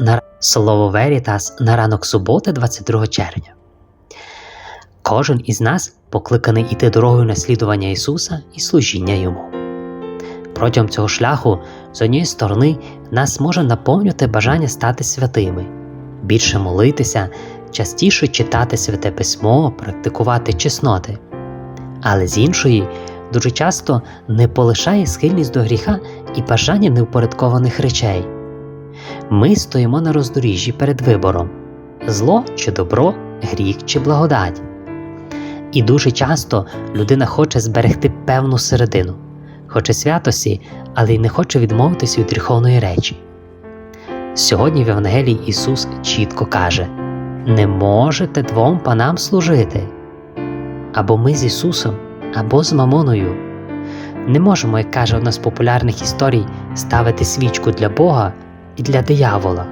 На Слово Верітас на ранок суботи, 22 червня. Кожен із нас покликаний іти дорогою наслідування Ісуса і служіння Йому. Протягом цього шляху, з однієї сторони, нас може наповнювати бажання стати святими, більше молитися, частіше читати святе письмо, практикувати чесноти. Але з іншої, дуже часто не полишає схильність до гріха і бажання неупорядкованих речей. Ми стоїмо на роздоріжжі перед вибором зло чи добро, гріх чи благодать. І дуже часто людина хоче зберегти певну середину, хоче святості, але й не хоче відмовитись від гріховної речі. Сьогодні в Євангелії Ісус чітко каже: не можете двом панам служити. Або ми з Ісусом, або з Мамоною. Не можемо, як каже одна з популярних історій, ставити свічку для Бога і для диявола.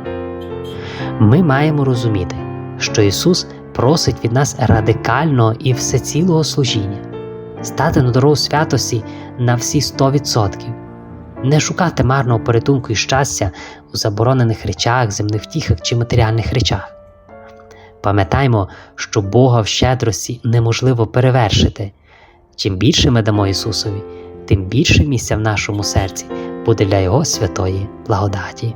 Ми маємо розуміти, що Ісус просить від нас радикального і всецілого служіння, стати на дорогу святості на всі 100%, не шукати марного порятунку і щастя у заборонених речах, земних втіхах чи матеріальних речах. Пам'ятаймо, що Бога в щедрості неможливо перевершити. Чим більше ми дамо Ісусові, тим більше місця в нашому серці буде для Його святої благодаті.